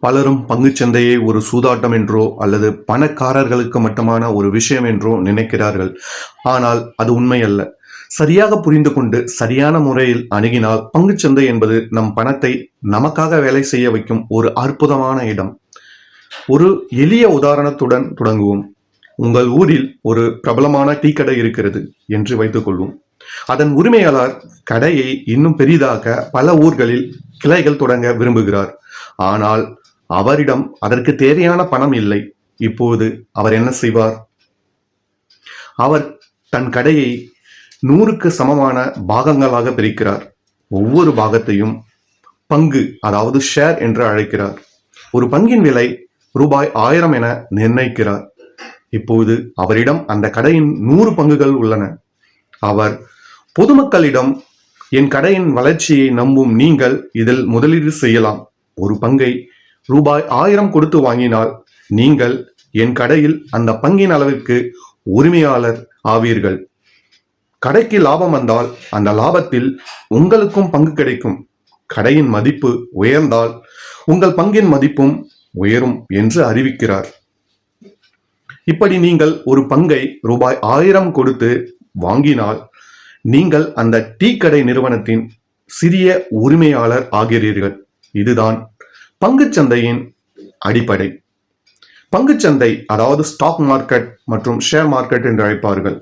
பலரும் பங்குச்சந்தையை ஒரு சூதாட்டம் என்றோ அல்லது பணக்காரர்களுக்கு மட்டுமான ஒரு விஷயம் என்றோ நினைக்கிறார்கள். ஆனால் அது உண்மையல்ல. சரியாக புரிந்து கொண்டு சரியான முறையில் அணுகினால் பங்குச்சந்தை என்பது நம் பணத்தை நமக்காக வேலை செய்ய வைக்கும் ஒரு அற்புதமான இடம். ஒரு எளிய உதாரணத்துடன் தொடங்குவோம். உங்கள் ஊரில் ஒரு பிரபலமான டீ கடை இருக்கிறது என்று வைத்துக்கொள்வோம் அதன் உரிமையாளர் கடையை இன்னும் பெரிதாக்க பல ஊர்களில் கிளைகள் தொடங்க விரும்புகிறார். ஆனால் அவரிடம் அதற்கு தேவையான பணம் இல்லை. இப்போது அவர் என்ன செய்வார்? அவர் தன் கடையை நூறுக்கு சமமான பாகங்களாக பிரிக்கிறார். ஒவ்வொரு பாகத்தையும் பங்கு அதாவது ஷேர் என்று அழைக்கிறார். ஒரு பங்கின் விலை ரூபாய் ஆயிரம் என நிர்ணயிக்கிறார். இப்போது அவரிடம் அந்த கடையின் நூறு பங்குகள் உள்ளன. அவர் பொதுமக்களிடம் என் கடையின் வளர்ச்சியை நம்பும் நீங்கள் இதில் முதலீடு செய்யலாம். ஒரு பங்கை ரூபாய் ஆயிரம் கொடுத்து வாங்கினால் நீங்கள் என் கடையில் அந்த பங்கின் அளவிற்கு உரிமையாளர் ஆவீர்கள். கடைக்கு லாபம் வந்தால் அந்த லாபத்தில் உங்களுக்கும் பங்கு கிடைக்கும். கடையின் மதிப்பு உயர்ந்தால் உங்கள் பங்கின் மதிப்பும் உயரும் என்று அறிவிக்கிறார். இப்படி நீங்கள் ஒரு பங்கை ரூபாய் ஆயிரம் கொடுத்து வாங்கினால் நீங்கள் அந்த டீ கடை நிறுவனத்தின் சிறிய உரிமையாளர் ஆகிறீர்கள். இதுதான் பங்குச்சந்தையின் அடிப்படை. பங்குச்சந்தை அதாவது ஸ்டாக் மார்க்கெட் மற்றும் ஷேர் மார்க்கெட் என்று அழைப்பார்கள்.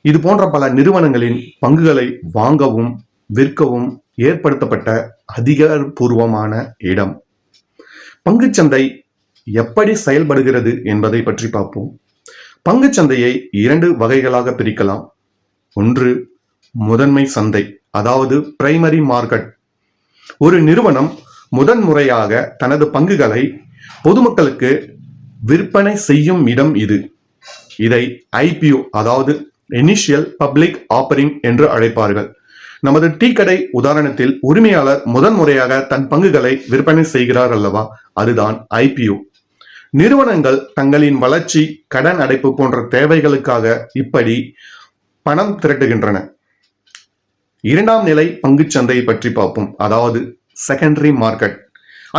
இது போன்ற பல நிறுவனங்களின் பங்குகளை வாங்கவும் விற்கவும் ஏற்படுத்தப்பட்ட அதிகாரப்பூர்வமான இடம். பங்குச்சந்தை எப்படி செயல்படுகிறது என்பதை பற்றி பார்ப்போம். பங்குச்சந்தையை இரண்டு வகைகளாக பிரிக்கலாம். ஒன்று முதன்மை சந்தை அதாவது பிரைமரி மார்க்கெட் ஒரு நிறுவனம் முதன்முறையாக தனது பங்குகளை பொதுமக்களுக்கு விற்பனை செய்யும் இடம் இது. இதை ஐபிஓ அதாவது இனிஷியல் பப்ளிக் ஆப்பரிங் என்று அழைப்பார்கள். நமது டீ கடை உதாரணத்தில் உரிமையாளர் முதன்முறையாக தன் பங்குகளை விற்பனை செய்கிறார் அல்லவா? அதுதான் ஐபிஓ நிறுவனங்கள் தங்களின் வளர்ச்சி கடன் அடைப்பு போன்ற தேவைகளுக்காக இப்படி பணம் திரட்டுகின்றன. இரண்டாம் நிலை பங்குச்சந்தையை பற்றி பார்ப்போம். அதாவது செகண்டரி மார்க்கெட்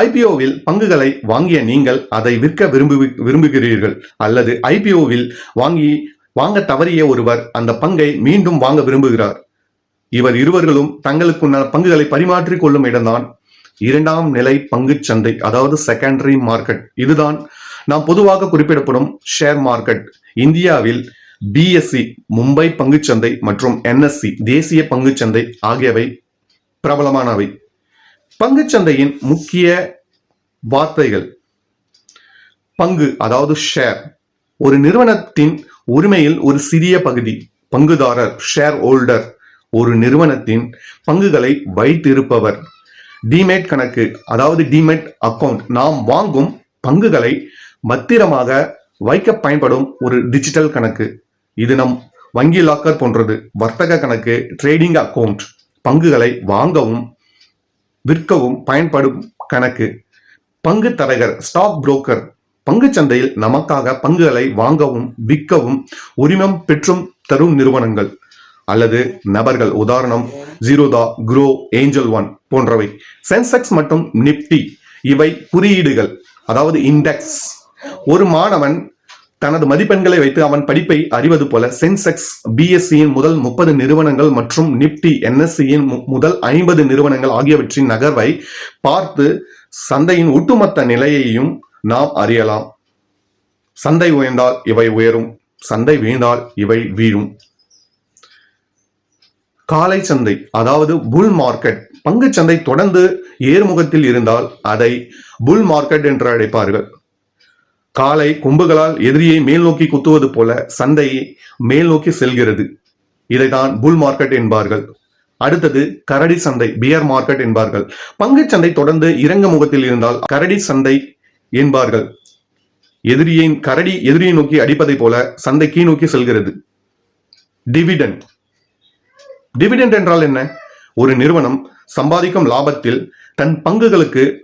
ஐபிஓவில் பங்குகளை வாங்கிய நீங்கள் அதை விற்க விரும்பு விரும்புகிறீர்கள். அல்லது ஐபிஓவில் வாங்கி வாங்க தவறிய ஒருவர் அந்த பங்கை மீண்டும் வாங்க விரும்புகிறார். இவர் இருவர்களும் தங்களுக்குண்டான பங்குகளை பரிமாற்றிக் கொள்ளும் இடம்தான் இரண்டாம் நிலை பங்கு சந்தை அதாவது செகண்டரி மார்க்கெட் இதுதான் நாம் பொதுவாக குறிப்பிடப்படும் ஷேர் மார்க்கெட் இந்தியாவில் பிஎஸ்சி மும்பை பங்குச்சந்தை மற்றும் என்எஸ்சி தேசிய பங்குச்சந்தை ஆகியவை பிரபலமானவை. பங்குச்சந்தையின் முக்கிய வார்த்தைகள். பங்கு அதாவது ஷேர் ஒரு நிறுவனத்தின் உரிமையில் ஒரு சிறிய பகுதி பங்குதாரர் ஷேர் ஹோல்டர் ஒரு நிறுவனத்தின் பங்குகளை வைத்திருப்பவர். டிமேட் கணக்கு அதாவது டிமேட் அக்கவுண்ட் நாம் வாங்கும் பங்குகளை பத்திரமாக வைக்க பயன்படும் ஒரு டிஜிட்டல் கணக்கு. இது நம் வங்கி லாக்கர் போன்றது. வர்த்தக கணக்கு ட்ரேடிங் அக்கவுண்ட் பங்குகளை வாங்கவும் விற்கவும் பயன்படும் கணக்கு. பங்கு தரகர் ஸ்டாக் புரோக்கர் பங்கு சந்தையில் நமக்காக பங்குகளை வாங்கவும் விற்கவும் உரிமம் பெற்றும் தரும் நிறுவனங்கள் அல்லது நபர்கள். உதாரணம் ஜீரோதா குரோ ஏஞ்சல் ஒன் போன்றவை. சென்செக்ஸ் மற்றும் நிப்டி இவை குறியீடுகள். அதாவது இண்டெக்ஸ் ஒரு மாணவன் தனது மதிப்பெண்களை வைத்து அவன் படிப்பை அறிவது போல சென்செக்ஸ் பிஎஸ்சியின் முதல் முப்பது நிறுவனங்கள் மற்றும் நிப்டி என்எஸ்சியின் முதல் ஐம்பது நிறுவனங்கள் ஆகியவற்றின் நகர்வை பார்த்து சந்தையின் ஒட்டுமொத்த நிலையையும் நாம் அறியலாம். சந்தை உயர்ந்தால் இவை உயரும் சந்தை வீழ்ந்தால் இவை வீழும். காலை சந்தை அதாவது புல் மார்க்கெட் பங்கு சந்தை தொடர்ந்து ஏறுமுகத்தில் இருந்தால் அதை புல் மார்க்கெட் என்று அழைப்பார்கள். காலை கொம்புகளால் எதிரியை மேல் நோக்கி குத்துவது போல சந்தையை மேல் நோக்கி செல்கிறது. இதைதான் புல் மார்க்கெட் என்பார்கள். அடுத்தது கரடி சந்தை பியர் மார்க்கெட் என்பார்கள். பங்கு சந்தை தொடர்ந்து இறங்க முகத்தில் இருந்தால் கரடி சந்தை என்பார்கள். எதிரியை கரடி எதிரியை நோக்கி அடிப்பதை போல சந்தை கீழ் நோக்கி செல்கிறது. டிவிடெண்ட். டிவிடெண்ட் என்றால் என்ன? ஒரு நிறுவனம் சம்பாதிக்கும் லாபத்தில் தன் பங்குகளுக்கு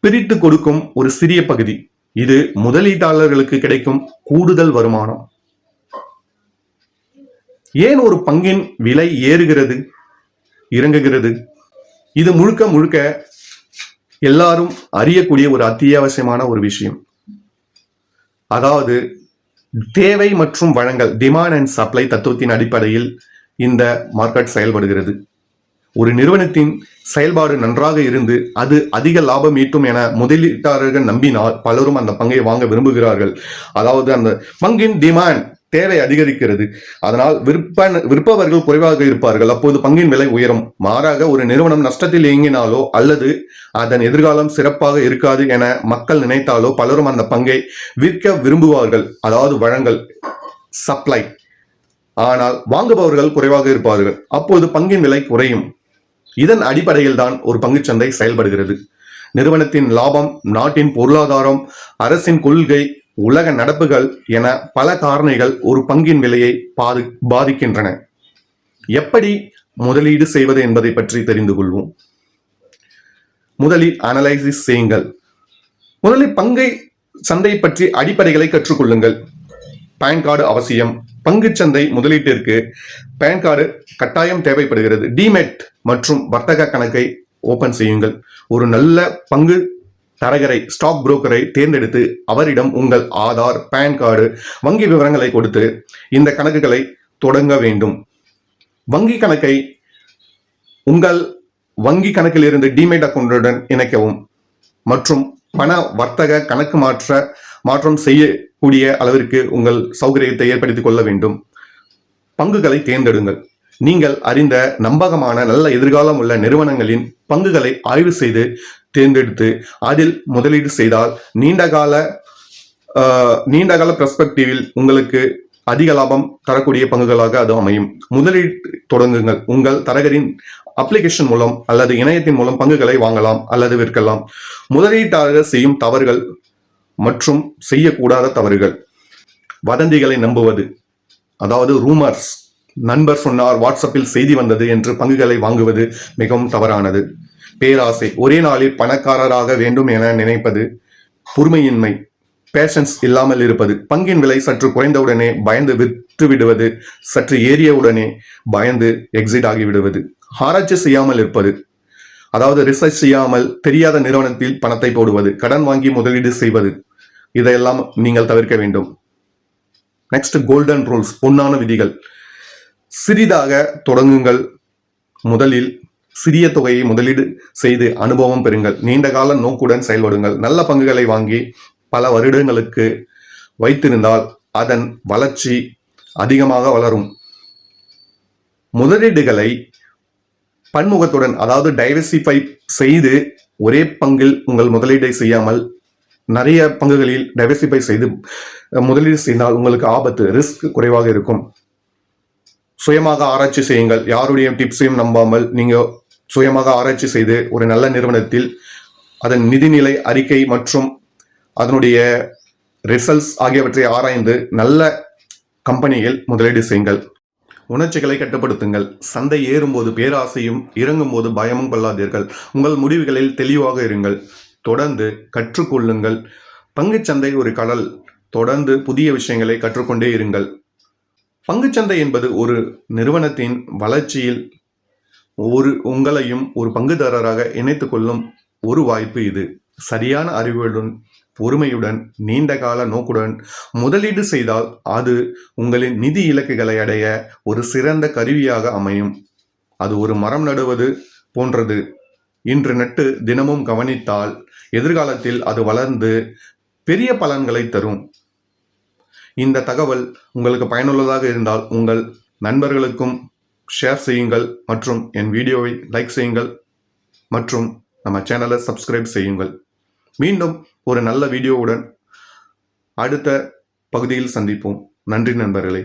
பிரித்து கொடுக்கும் ஒரு சிறிய பகுதி. இது முதலீட்டாளர்களுக்கு கிடைக்கும் கூடுதல் வருமானம். ஏன் ஒரு பங்கின் விலை ஏறுகிறது இறங்குகிறது? இது முழுக்க முழுக்க எல்லாரும் அறியக்கூடிய ஒரு அத்தியாவசியமான ஒரு விஷயம். அதாவது தேவை மற்றும் வழங்கல் டிமாண்ட் அண்ட் சப்ளை தத்துவத்தின் அடிப்படையில் இந்த மார்க்கெட் செயல்படுகிறது. ஒரு நிறுவனத்தின் செயல்பாடு நன்றாக இருந்து அது அதிக லாபம் ஈட்டும் என முதலீட்டாளர்கள் நம்பினால் பலரும் அந்த பங்கை வாங்க விரும்புகிறார்கள். அதாவது அந்த பங்கின் டிமாண்ட் தேவை அதிகரிக்கிறது. அதனால் விற்ப விற்பவர்கள் குறைவாக இருப்பார்கள். அப்போது பங்கின் விலை உயரும். மாறாக ஒரு நிறுவனம் நஷ்டத்தில் இயங்கினாலோ அல்லது அதன் எதிர்காலம் சிறப்பாக இருக்காது என மக்கள் நினைத்தாலோ பலரும் அந்த பங்கை விற்க விரும்புவார்கள். அதாவது வழங்கல் சப்ளை ஆனால் வாங்குபவர்கள் குறைவாக இருப்பார்கள். அப்போது பங்கின் விலை குறையும். இதன் அடிப்படையில் தான் ஒரு பங்குச்சந்தை செயல்படுகிறது. நிறுவனத்தின் லாபம் நாட்டின் பொருளாதாரம் அரசின் கொள்கை உலக நடப்புகள் என பல காரணிகள் ஒரு பங்கின் விலையை பாதி பாதிக்கின்றன. எப்படி முதலீடு செய்வது என்பதை பற்றி தெரிந்து கொள்வோம். முதலில் அனலைசிஸ் செய்யுங்கள். முதலில் பங்கை சந்தை பற்றி அடிப்படைகளை கற்றுக்கொள்ளுங்கள். பேன் கார்டு அவசியம். பங்குச்சந்தை முதலீட்டிற்கு பேன் கார்டு கட்டாயம் தேவைப்படுகிறது. டிமெட் மற்றும் வர்த்தக கணக்கை ஓபன் செய்யுங்கள். ஒரு நல்ல பங்கு தரகரை ஸ்டாக் புரோக்கரை தேர்ந்தெடுத்து அவரிடம் உங்கள் ஆதார் பேன் கார்டு வங்கி விவரங்களை கொடுத்து இந்த கணக்குகளை தொடங்க வேண்டும். வங்கி கணக்கை உங்கள் வங்கி கணக்கில் இருந்து டிமேட் அக்கௌண்டுடன் இணைக்கவும். மற்றும் பண வர்த்தக கணக்கு மாற்ற மாற்றம் செய்யக்கூடிய அளவிற்கு உங்கள் சௌகரியத்தை ஏற்படுத்திக் கொள்ள வேண்டும். பங்குகளை தேர்ந்தெடுங்கள். நீங்கள் அறிந்த நம்பகமான நல்ல எதிர்காலம் உள்ள நிறுவனங்களின் பங்குகளை ஆய்வு செய்து தேர்ந்தெடுத்து அதில் முதலீடு செய்தால் நீண்டகால நீண்டகால பெர்ஸ்பெக்டிவில் உங்களுக்கு அதிக லாபம் தரக்கூடிய பங்குகளாக அது அமையும். முதலீடு தொடங்குங்கள். உங்கள் தரகரின் அப்ளிகேஷன் மூலம் அல்லது இணையத்தின் மூலம் பங்குகளை வாங்கலாம் அல்லது விற்கலாம். முதலீட்டாளர் செய்யும் தவறுகள் மற்றும் செய்யக்கூடாத தவறுகள். வதந்திகளை நம்புவது. அதாவது ரூமர்ஸ் நண்பர் சொன்னார் வாட்ஸ்அப்பில் செய்தி வந்தது என்று பங்குகளை வாங்குவது மிகவும் தவறானது. பேராசை. ஒரே நாளில் பணக்காரராக வேண்டும் என நினைப்பது பொறுமையின்மை. பேஷன்ஸ் இல்லாமல் இருப்பது. பங்கின் விலை சற்று குறைந்தவுடனே பயந்து விற்று விடுவது சற்று ஏறியவுடனே பயந்து எக்ஸிட் ஆகிவிடுவது. ஆராய்ச்சி செய்யாமல் இருப்பது. அதாவது ரிசர்ச் செய்யாமல் தெரியாத நிறுவனத்தில் பணத்தை போடுவது. கடன் வாங்கி முதலீடு செய்வது. இதையெல்லாம் நீங்கள் தவிர்க்க வேண்டும். நெக்ஸ்ட் கோல்டன் ரூல்ஸ் பொன்னான விதிகள். சிறிதாக தொடங்குங்கள். முதலில் சிறிய தொகையை முதலீடு செய்து அனுபவம் பெறுங்கள். நீண்ட கால நோக்குடன் செயல்படுங்கள். நல்ல பங்குகளை வாங்கி பல வருடங்களுக்கு வைத்திருந்தால் அதன் வளர்ச்சி அதிகமாக வளரும். முதலீடுகளை பன்முகத்துடன் அதாவது டைவர்சிஃபை செய்து ஒரே பங்கில் உங்கள் முதலீடை செய்யாமல் நிறைய பங்குகளில் டைவர்சிஃபை செய்து முதலீடு செய்தால் உங்களுக்கு ஆபத்து ரிஸ்க் குறைவாக இருக்கும். சுயமாக ஆராய்ச்சி செய்யுங்கள். யாருடைய டிப்ஸையும் நம்பாமல் நீங்க சுயமாக ஆராய்ச்சி செய்து ஒரு நல்ல நிறுவனத்தில் அதன் நிதிநிலை அறிக்கை மற்றும் அதனுடைய ரிசல்ட்ஸ் ஆகியவற்றை ஆராய்ந்து நல்ல கம்பெனியில் முதலீடு செய்யுங்கள். உணர்ச்சிகளை கட்டுப்படுத்துங்கள். சந்தை ஏறும்போது பேராசையும் இறங்கும் போது பயமும் கொள்ளாதீர்கள். உங்கள் முடிவுகளில் தெளிவாக இருங்கள். தொடர்ந்து கற்றுக்கொள்ளுங்கள். பங்குச்சந்தை ஒரு கடல். தொடர்ந்து புதிய விஷயங்களை கற்றுக்கொண்டே இருங்கள். பங்குச்சந்தை என்பது ஒரு நிறுவனத்தின் வளர்ச்சியில் ஒரு உங்களையும் ஒரு பங்குதாரராக இணைத்து கொள்ளும் ஒரு வாய்ப்பு இது. சரியான அறிவுடன் பொறுமையுடன் நீண்ட கால நோக்குடன் முதலீடு செய்தால் அது உங்களின் நிதி இலக்குகளை அடைய ஒரு சிறந்த கருவியாக அமையும். அது ஒரு மரம் நடுவது போன்றது. இன்று நட்டு தினமும் கவனித்தால் எதிர்காலத்தில் அது வளர்ந்து பெரிய பலன்களை தரும். இந்த தகவல் உங்களுக்கு பயனுள்ளதாக இருந்தால் உங்கள் நண்பர்களுக்கும் ஷேர் செய்யுங்கள் மற்றும் என் வீடியோவை லைக் செய்யுங்கள் மற்றும் நம்ம சேனலை சப்ஸ்கிரைப் செய்யுங்கள். மீண்டும் ஒரு நல்ல வீடியோவுடன் அடுத்த பகுதியில் சந்திப்போம். நன்றி நண்பர்களே.